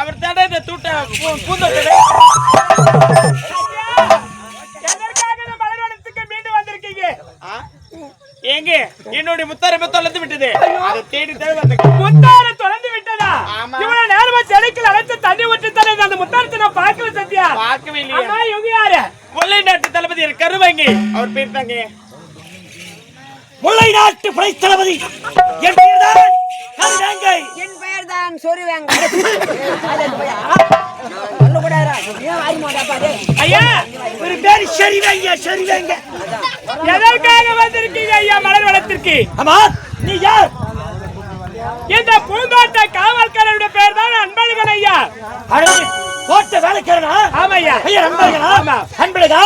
அவர் தாண்டா இந்த தூட்ட பூந்தொட்டை. ஏங்க என்னுடைய முத்தாரை போய் தொலைந்து விட்டது. அதை தேடி தேடி முத்தாரை தொலைந்து விட்டதா? இவ்வளவு நேரமா செடிக்கல் அழைத்து தண்ணி ஊற்றி தலை அந்த முத்தாரத்தை நான் பார்க்கல சத்யா பார்க்கவே இல்லையா. அம்மா இவங்க யாரு? முல்லை நாட்டு தளபதி கருவாங்க அவர் பேர் தாங்க. முல்லை நாட்டு படை தளபதி என் பெயர் தான் சொருவேங்க ஐயா ஒரு பேர் சரிவேங்க சரிவேங்க எதற்காக வந்திருக்கீங்க ஐயா மலர் வளத்திற்கு? ஆமா. நீ யார்? இந்த பூந்தோட்ட காவல்காரருடைய பேர் தான் அன்பழகன் ஐயா. தோட்ட வேலைக்காரனா? ஆமையா ஐயா. அன்பழகனா? அன்பழகா?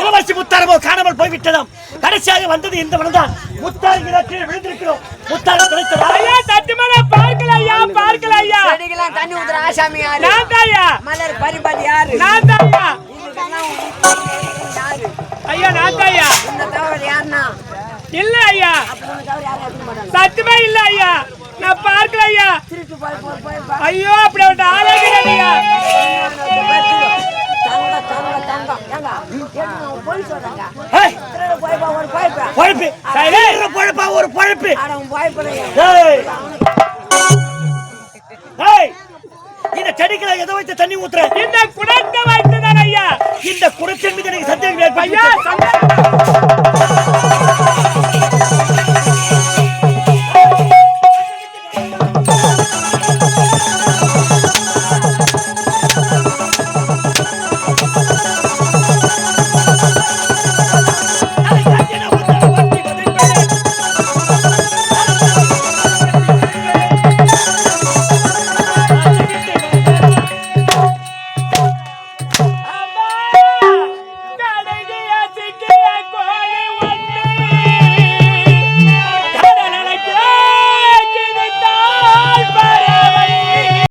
இளவரசி முத்தாரமோ காணாமல் போய்விட்டதாம். கடைசியாக வந்தது இந்த மனம்தான். முத்தாரிகளா கீழே விழுந்திருக்கிறோம். முத்தாரம் கிடைத்ததா ஐயா ஐயா செடிக்கெல்லாம் தண்ணி ஊத்துற ஆசாமி யாரு நான் தாயா மலர் பரிபாதி யாரு நான் தாயா ஐயா நான் தாயா இந்த தவிர யாருன்னா இல்ல ஐயா உன்னை சத்தியமே இல்ல ஐயா நான் பார்க்கல ஐயா திருட்டு போய் போய் போய் போய். ஐயோ அப்படி ஒரு ஆளே கிடையாது ஐயா பொழப்பு ஒரு பொழப்பா ஒரு பொழப்பு இந்த செடிகளை எதை வைத்து தண்ணி ஊத்துற? இந்த குடத்தை வைத்துதான் ஐயா. இந்த குடத்தின் மீது எனக்கு சந்தேகம் ஐயா சந்தேகம்.